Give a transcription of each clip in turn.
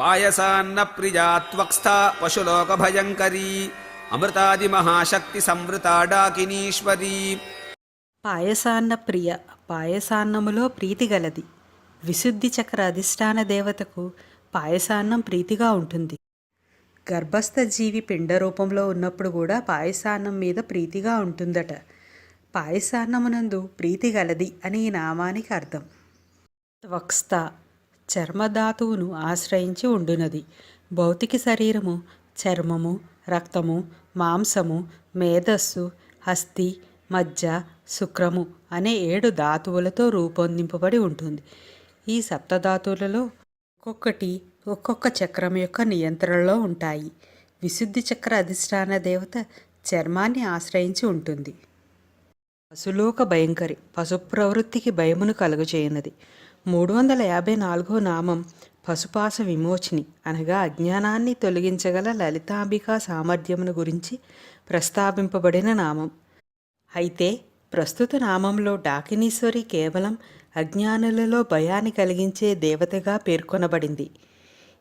పాయసాన్న ప్రియాత్వక్స్థ పశులోక భయంకరీ అమృతాది మహాశక్తి సంవృతా డాకినీశ్వరీ పాయసాన్న ప్రియ పాయసాన్నములో ప్రీతి గలది విశుద్ధి చక్ర అధిష్టాన దేవతకు పాయసాన్నం ప్రీతిగా ఉంటుంది. గర్భస్థ జీవి పిండ రూపంలో ఉన్నప్పుడు కూడా పాయసాన్నం మీద ప్రీతిగా ఉంటుందట. పాయసాన్నమునందు ప్రీతి గలది అని ఈ నామానికి అర్థం. త్వక్స్త చర్మధాతువును ఆశ్రయించి ఉండునది. భౌతిక శరీరము చర్మము రక్తము మాంసము మేధస్సు హస్తి మజ్జ శుక్రము అనే ఏడు ధాతువులతో రూపొందింపబడి ఉంటుంది. ఈ సప్తధాతువులలో ఒక్కొక్కటి ఒక్కొక్క చక్రం యొక్క నియంత్రణలో ఉంటాయి. విశుద్ధి చక్ర అధిష్టాన దేవత చర్మాన్ని ఆశ్రయించి ఉంటుంది. పశులోక భయంకరి పశు ప్రవృత్తికి భయమును కలుగజేయనది మూడు వందల యాభై నాలుగో నామం పశుపాస విమోచిని అనగా అజ్ఞానాన్ని తొలగించగల లలితాంబికా సామర్థ్యమును గురించి ప్రస్తావింపబడిన నామం. అయితే ప్రస్తుత నామంలో డాకినీశ్వరి కేవలం అజ్ఞానులలో భయాన్ని కలిగించే దేవతగా పేర్కొనబడింది.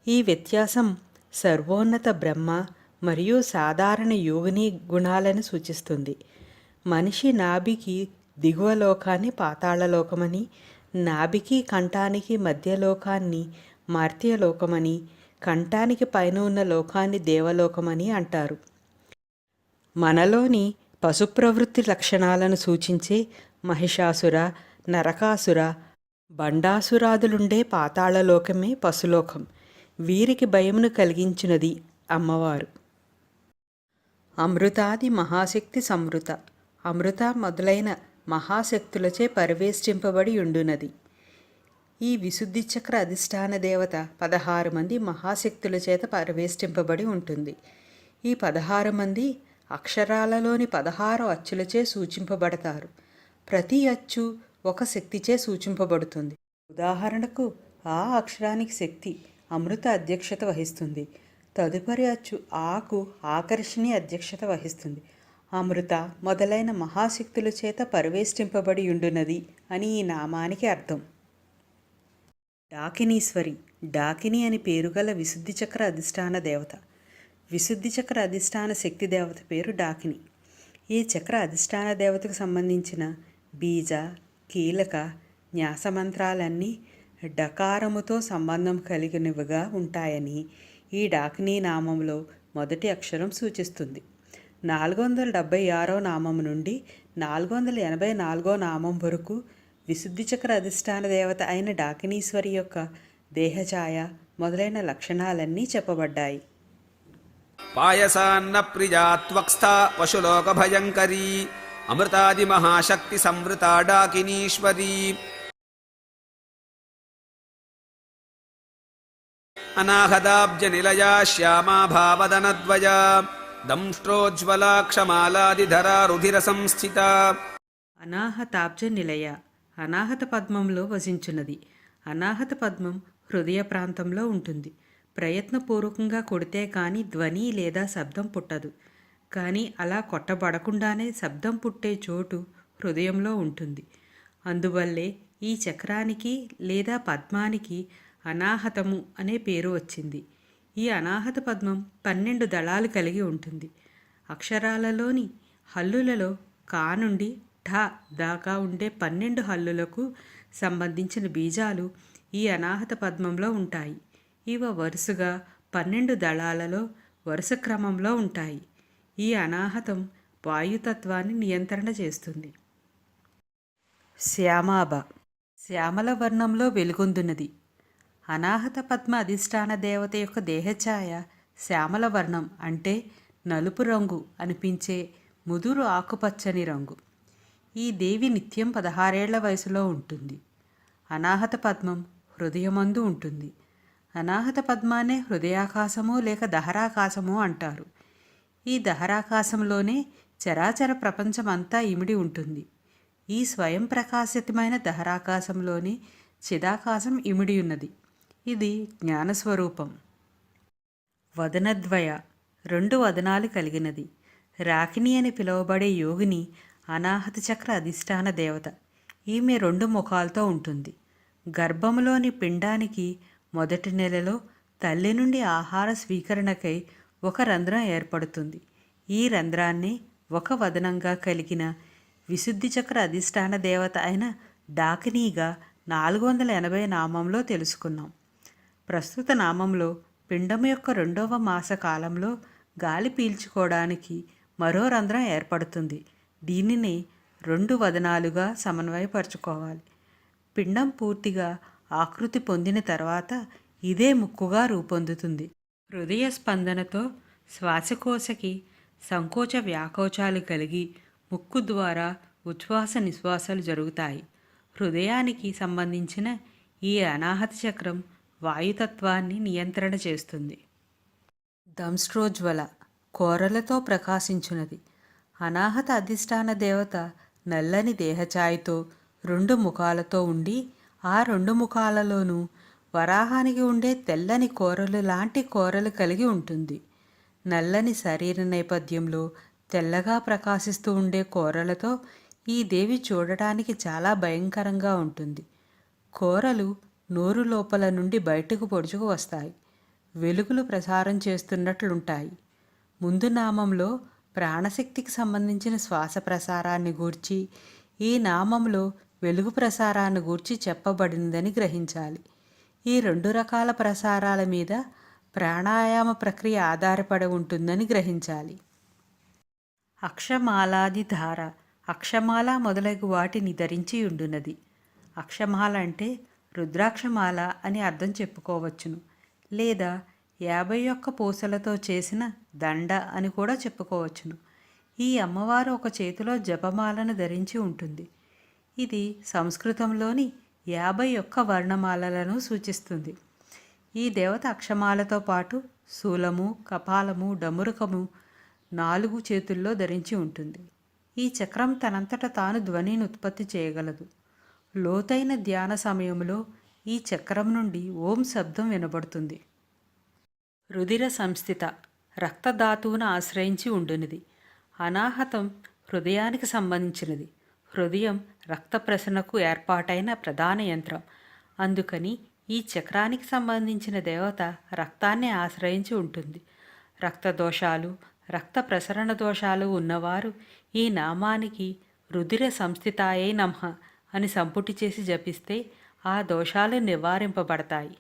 ఈ వ్యత్యాసం సర్వోన్నత బ్రహ్మ మరియు సాధారణ యోగిని గుణాలను సూచిస్తుంది. మనిషి నాభికి దిగువ లోకాన్ని పాతాళలోకమని నాభికి కంఠానికి మధ్య లోకాన్ని మార్త్యలోకమని కంఠానికి పైన ఉన్న లోకాన్ని దేవలోకమని అంటారు. మనలోని పశు ప్రవృత్తి లక్షణాలను సూచించే మహిషాసుర నరకాసుర బండాసురాదులుండే పాతాళలోకమే పశులోకం. వీరికి భయమును కలిగించినది అమ్మవారు. అమృతాది మహాశక్తి సమృత. అమృత మొదలైన మహాశక్తులచే పరివేష్టింపబడి ఉండునది. ఈ విశుద్ధి చక్ర అధిష్టాన దేవత పదహారు మంది మహాశక్తుల చేత పరివేష్టింపబడి ఉంటుంది. ఈ పదహారు మంది అక్షరాలలోని పదహారు అచ్చులచే సూచింపబడతారు. ప్రతి అచ్చు ఒక శక్తిచే సూచింపబడుతుంది. ఉదాహరణకు ఆ అక్షరానికి శక్తి అమృత అధ్యక్షత వహిస్తుంది. తదుపరి అచ్చు ఆకు ఆకర్షణి అధ్యక్షత వహిస్తుంది. అమృత మొదలైన మహాశక్తుల చేత పరివేష్టింపబడి ఉండునది అని ఈ నామానికి అర్థం. డాకినీశ్వరి డాకిని అని పేరుగల విశుద్ధి చక్ర అధిష్టాన దేవత. విశుద్ధి చక్ర అధిష్టాన శక్తి దేవత పేరు డాకిని. ఈ చక్ర అధిష్టాన దేవతకు సంబంధించిన బీజ కీలక న్యాసమంత్రాలన్నీ డకారముతో సంబంధం కలిగినవిగా ఉంటాయని ఈ డాకిని నామంలో మొదటి అక్షరం సూచిస్తుంది. నాలుగు వందల డెబ్భై ఆరో నామం నుండి నాలుగు వందల ఎనభై నాలుగో నామం వరకు విశుద్ధి చక్ర అధిష్టాన దేవత అయిన డాకినీశ్వరి యొక్క దేహఛాయ మొదలైన లక్షణాలన్నీ చెప్పబడ్డాయి. పాయసాన్న ప్రియాత్వక్స్థ పశులోక భయంకరీ అమృతాది మహాశక్తి సంవృత డాకినీశ్వరీ. అనాహదాబ్జ నిలయా శ్యామాభావదనద్వయా దంష్ట్రోజ్వలాక్షమాలాదిధరా రుధిర సంస్థిత అనాహతాబ్జ నిలయ అనాహత పద్మంలో వసించున్నది. అనాహత పద్మం హృదయ ప్రాంతంలో ఉంటుంది. ప్రయత్నపూర్వకంగా కొడితే కానీ ధ్వని లేదా శబ్దం పుట్టదు. కానీ అలా కొట్టబడకుండానే శబ్దం పుట్టే చోటు హృదయంలో ఉంటుంది. అందువల్లే ఈ చక్రానికి లేదా పద్మానికి అనాహతము అనే పేరు వచ్చింది. ఈ అనాహత పద్మం పన్నెండు దళాలు కలిగి ఉంటుంది. అక్షరాలలోని హల్లులలో కా నుండి ఠ దాకా ఉండే పన్నెండు హల్లులకు సంబంధించిన బీజాలు ఈ అనాహత పద్మంలో ఉంటాయి. ఇవి వరుసగా పన్నెండు దళాలలో వరుస క్రమంలో ఉంటాయి. ఈ అనాహతం వాయుతత్వాన్ని నియంత్రణ చేస్తుంది. శ్యామాబ శ్యామల వర్ణంలో వెలుగొందున్నది అనాహత పద్మ అధిష్టాన దేవత యొక్క దేహఛాయ శ్యామల వర్ణం అంటే నలుపు రంగు అనిపించే ముదురు ఆకుపచ్చని రంగు. ఈ దేవి నిత్యం పదహారేళ్ళ వయసులో ఉంటుంది. అనాహత పద్మం హృదయమందు ఉంటుంది. అనాహత పద్మానే హృదయాకాశము లేక దహరాకాశము అంటారు. ఈ దహరాకాశంలోనే చరాచర ప్రపంచమంతా ఇమిడి ఉంటుంది. ఈ స్వయం ప్రకాశితమైన దహరాకాశంలోని చిదాకాశం ఇమిడి ఉన్నది. ఇది జ్ఞానస్వరూపం. వదనద్వయ రెండు వదనాలు కలిగినది. రాకిణి అని పిలువబడే యోగిని అనాహత చక్ర అధిష్టాన దేవత. ఈమె రెండు ముఖాలతో ఉంటుంది. గర్భములోని పిండానికి మొదటి నెలలో తల్లి నుండి ఆహార స్వీకరణకై ఒక రంధ్రం ఏర్పడుతుంది. ఈ రంధ్రాన్ని ఒక వదనంగా కలిగిన విశుద్ధి చక్ర అధిష్టాన దేవత అయిన డాకినీగా నాలుగు వందల ఎనభై నామంలో తెలుసుకున్నాం. ప్రస్తుత నామంలో పిండం యొక్క రెండవ మాస కాలంలో గాలి పీల్చుకోవడానికి మరో రంధ్రం ఏర్పడుతుంది. దీనిని రెండు వదనాలుగా సమన్వయపరచుకోవాలి. పిండం పూర్తిగా ఆకృతి పొందిన తర్వాత ఇదే ముక్కుగా రూపొందుతుంది. హృదయ స్పందనతో శ్వాసకోశకి సంకోచ వ్యాకోచాలు కలిగి ముక్కు ద్వారా ఉచ్ఛ్వాస నిశ్వాసాలు జరుగుతాయి. హృదయానికి సంబంధించిన ఈ అనాహత చక్రం వాయుతత్వాన్ని నియంత్రణ చేస్తుంది. దంస్ట్రోజ్వల కోరలతో ప్రకాశించున్నది అనాహత అధిష్టాన దేవత నల్లని దేహఛాయతో రెండు ముఖాలతో ఉండి ఆ రెండు ముఖాలలోనూ వరాహానికి ఉండే తెల్లని కోరలు లాంటి కోరలు కలిగి ఉంటుంది. నల్లని శరీర నేపథ్యంలో తెల్లగా ప్రకాశిస్తూ ఉండే కోరలతో ఈ దేవి చూడటానికి చాలా భయంకరంగా ఉంటుంది. కోరలు నోరు లోపల నుండి బయటకు పొడుచుకు వస్తాయి. వెలుగులు ప్రసారం చేస్తున్నట్లుంటాయి. ముందు నామంలో ప్రాణశక్తికి సంబంధించిన శ్వాస ప్రసారాన్ని గూర్చి ఈ నామంలో వెలుగు ప్రసారాన్ని గూర్చి చెప్పబడిందని గ్రహించాలి. ఈ రెండు రకాల ప్రసారాల మీద ప్రాణాయామ ప్రక్రియ ఆధారపడి ఉంటుందని గ్రహించాలి. అక్షమాలాది ధార అక్షమాల మొదలగు వాటిని ధరించి ఉండునది. అక్షమాల అంటే రుద్రాక్షమాల అని అర్థం చెప్పుకోవచ్చును. లేదా యాభై ఒక్క పూసలతో చేసిన దండ అని కూడా చెప్పుకోవచ్చును. ఈ అమ్మవారు ఒక చేతిలో జపమాలను ధరించి ఉంటుంది. ఇది సంస్కృతంలోని యాభై ఒక్క వర్ణమాలలను సూచిస్తుంది. ఈ దేవత అక్షమాలతో పాటు శూలము కపాలము డమురుకము నాలుగు చేతుల్లో ధరించి ఉంటుంది. ఈ చక్రం తనంతట తాను ధ్వనిని ఉత్పత్తి చేయగలదు. లోతైన ధ్యాన సమయంలో ఈ చక్రం నుండి ఓం శబ్దం వినబడుతుంది. రుధిర సంస్థిత రక్తధాతువును ఆశ్రయించి ఉండునిది. అనాహతం హృదయానికి సంబంధించినది. హృదయం రక్త ప్రసరణకు ఏర్పాటైన ప్రధాన యంత్రం. అందుకని ఈ చక్రానికి సంబంధించిన దేవత రక్తాన్ని ఆశ్రయించి ఉంటుంది. రక్త దోషాలు రక్త ప్రసరణ దోషాలు ఉన్నవారు ఈ నామానికి రుధిర సంస్థితాయే నమః. అని సంపుటి చేసి జపిస్తే ఆ దోషాలు నివారింపబడతాయి.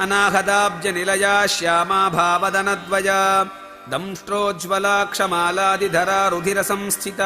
అనాహదాబ్జ నిలయా శ్యామాభావదనద్వయా దంష్ట్రోజ్వలా క్షమాలాదిధరా రుధిర సంస్థిత